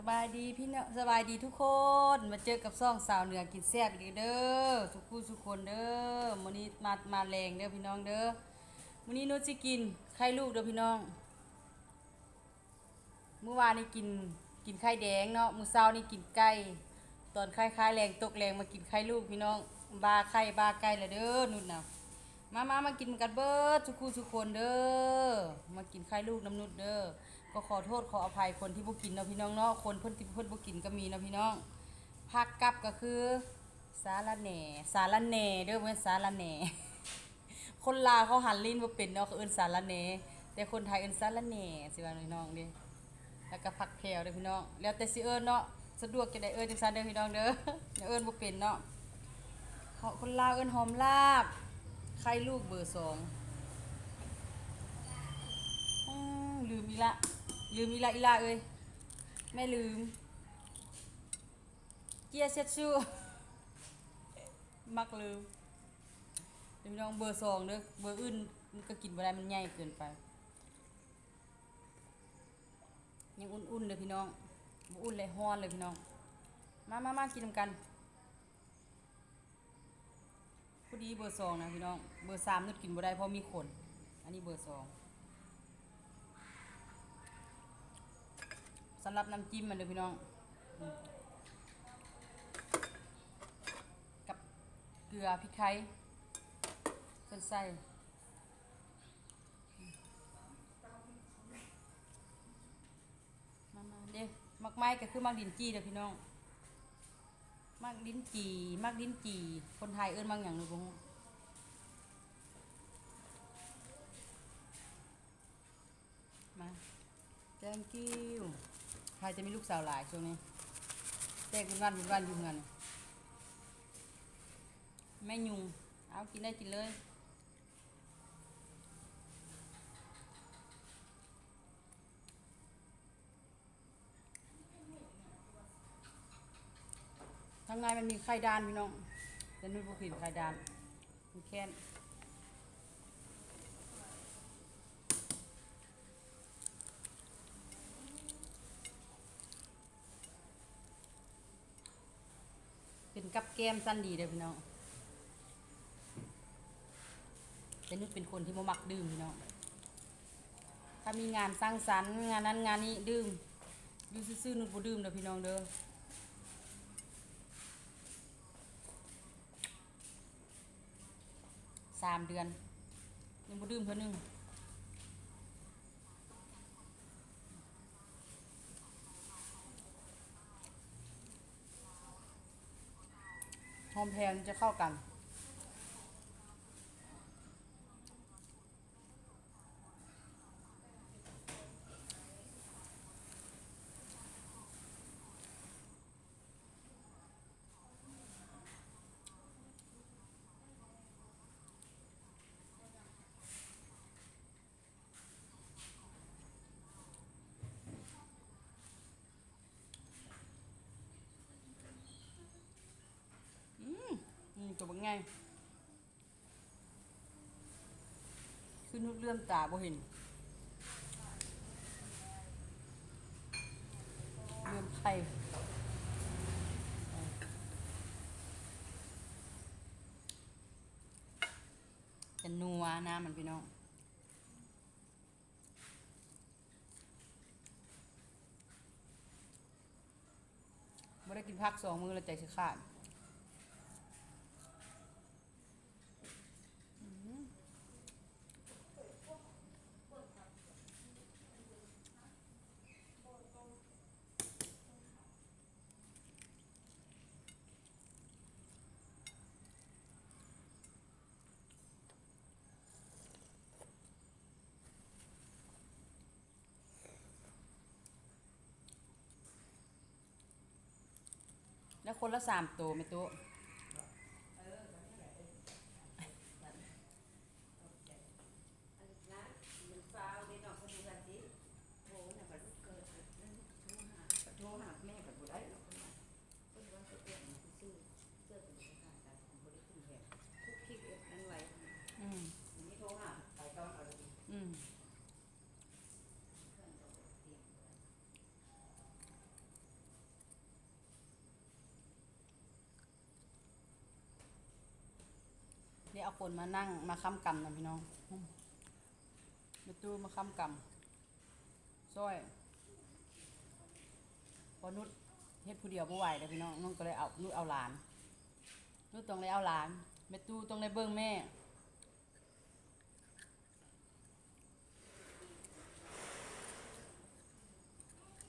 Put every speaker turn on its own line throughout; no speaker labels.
สบายดีพี่เนาะสบายดีทุกคน มาเจอกับซ่องสาวเหนือกินแซ่บอีกเด้อทุกคู่ทุกคนเด้อมื้อนี้มามาแรงเด้อพี่น้องเด้อมื้อนี้โนตสิกินไข่ลูกเด้อพี่น้อง เมื่อวานนี้กินกินไข่แดงเนาะมื้อเช้านี่กินไก่ตอนไข่คายแรงตกแรงมากินไข่ลูกพี่น้องบาไข่บาไก่ละเด้อนุ่นน่ะมามามากินกันเบิดทุกคู่ทุกคนเด้อมากินไข่ลูกน้ำนุดเด้อ ก็ขอโทษขออภัยคนที่บ่กินเนาะพี่น้องเนาะคนเพิ่นที่เพิ่นบ่กินก็มีเนาะพี่น้องผักกับก็คือสาระแหน่สาระแหน่เด้อบ่แม่นสาระแหน่คนลาวเขาหันลิ้นบ่เป็นเนาะเขาเอิ้นสาระแหน่แต่คนไทยเอิ้นสาระแหน่สิว่าพี่น้องเด้แล้วก็ผักแพรวเด้อพี่น้องแล้วแต่สิเอิ้นเนาะสะดวกจะได้เอิ้นจังซั่นเด้อพี่น้องเด้ออย่าเอิ้นบ่เป็นเนาะเขาคนลาวเอิ้นหอมลาบไข่ลูกเบอร์สองลืมอีกละ ลืมอีละอีละเอ้ยแม่ลืม เกียเช็ดชูมักลืมเดี๋ยวพี่น้องเบอร์สองเด้อเบอร์อื่นมันก็กินบ่ได้มันใหญ่เกินไป ยังอุ่นๆเลยพี่น้องบ่อุ่นเลยฮ้อนเลยพี่น้อง มามามากินกันพอดีเบอร์สองนะพี่น้อง เบอร์สามนึกกินบ่ได้เพราะมีขน อันนี้เบอร์สองำหรับน้ำจิ้มมันเด้อพี่น้อง กับเกลือพริกไทยเส้นไส้มามาเด้มักไม้ก็คือมักดินจีเด้อพี่น้อง มักดินจีมักดินจีคนไทยเอิ้นมักอย่างหนูบ่ฮู้มา thank you ใครจะมีลูกสาวหลายช่วงนี้แจกเป็นวันเป็นวันอยู่เงินแม่ยุง เอากินได้กินเลยทางในมันมีไข่ดานพี่น้องแต่นุ่นบุกินไข่ดานมันแค้น เป็นกับ แก้มสั้นดีเลยพี่น้องแต่นุชเป็นคนที่บ่มักดื่มพี่น้องถ้ามีงานสร้างสรรค์งานนั้นงานนี้ดื่มอยู่ซื่อๆนุชบ่ดื่มเด้อพี่น้องเด้อสามเดือนยังบ่ดื่มเท่านึง อมแพนจะเข้ากัน อืมอืมตัวบัง ไง คือนุดเลื่อมตาบ่เห็นเลื่อมไข่จะนัวน้ำมันพี่น้องไม่ได้กินพักสองมือแล้วใจสิขาด แล้วคนละสามตัวไหมตัว
โทรหาแม่กับบุได้หรอกคนว่าคนว่าจะเปลี่ยนซื้อเสื้อเป็นราคาการของบริคุณแทนคุกคิกเอ็ดนั้นไว้
อืม
นี่โทรหาไปตอนเอาเลย
อืม
เพื่อนเราเตรียมไว้
เอาคนมานั่งมาค้ำกำนะพี่น้องมแม่ตู้มาค้ำกำซอยพอนุชเฮ็ดผู้เดียวบ่ไหวเด้อพี่น้องน้องก็เลยเอานุชเอาหลานนุชต้องเลยเอาหลานแม่ตูต้องเลยเบิ่งแม่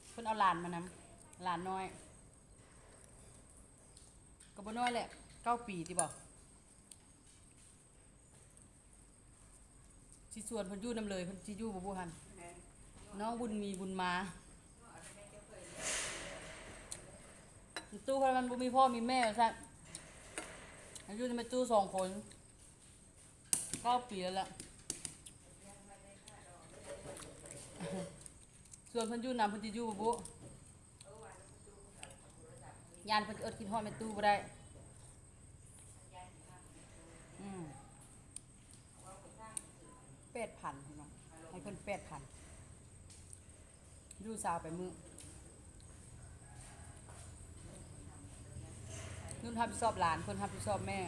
เพิ่นเอาหลานมานำหลานน้อย ก็บ่น้อยแหละเก้าปีติบ สิส่วนเพิ่นอยู่นำเลยเพิ่นสิอยู่บ่บ่หันน้องบุญมีบุญมาตู้เพิ่นมันบ่มีพ่อมีแม่ซะอายุจะมาตู้สองคนเก้าปีแล้วล่ะส่วนเพิ่นอยู่นำเพิ่นสิอยู่บ่บุยานเพิ่นเอิ้นกินฮอดแม่ตู้บ่ได้ อืมแปดพันพี่น้อง ให้เพิ่นแปดพันดูสาวไปมือนุ่นรับผิดชอบหลานเพิ่นรับผิดชอบแม่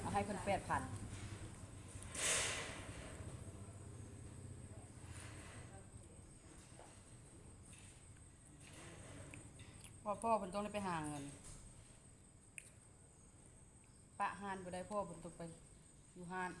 เอาให้เพิ่นแปดพันพ่อพ่อเพิ่นต้องได้ไปหาเงิน ปะหานบ่ได้พ่อผมต้องไปอยู่หาน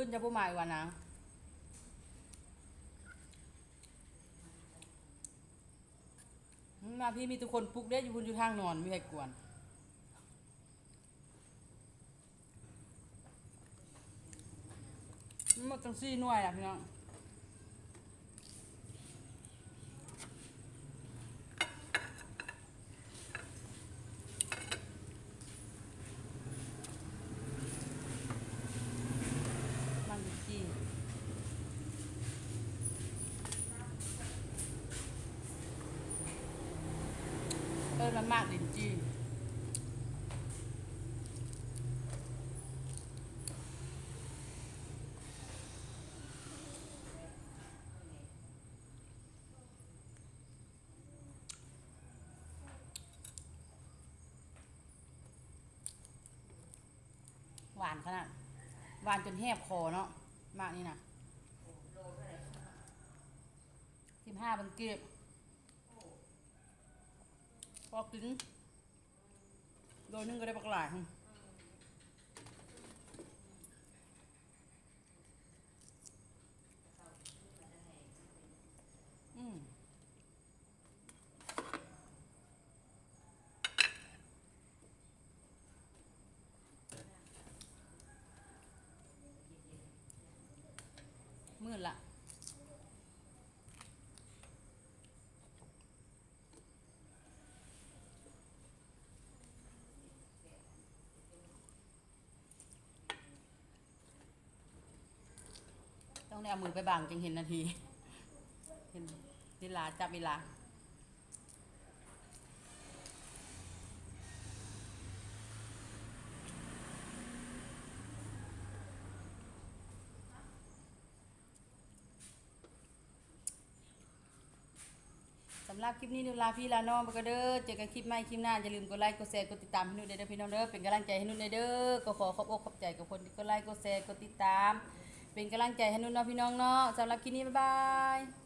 อื่นจะผู้หมาอีกว่านะมาพี่มีทุกคนปลุกได้อยู่บนอยู่ทางนอนมีใครกวนมันต้องซี่หน่วยอะพี่น้องมันดิจี เออมันมากดินจีหวานขนาดหวานจนแหบคอเนาะมากนี่นะสิบห้าบันเก็บ พอกินโดนนึงก็ได้ปักหลายหั่นอืมมื่นละ ต้องได้เอามือไปบังจึงเห็นนาที เห็นเวลาจับเวลาสำหรับคลิปนี้นุลาพี่ลาน้องไปก็เด้อเจอกันคลิปใหม่คลิปหน้าอย่าลืมกดไลค์กดแชร์กดติดตามให้นุ้ยเด้อพี่น้องเด้อเป็นกำลังใจให้นุ้ยเด้อก็ขอขอบอกขอบใจกับคนที่กดไลค์กดแชร์กดติดตาม เป็นกำลังใจให้นุ่นเนาะพี่น้องเนาะสำหรับคลิปนี้บ๊ายบาย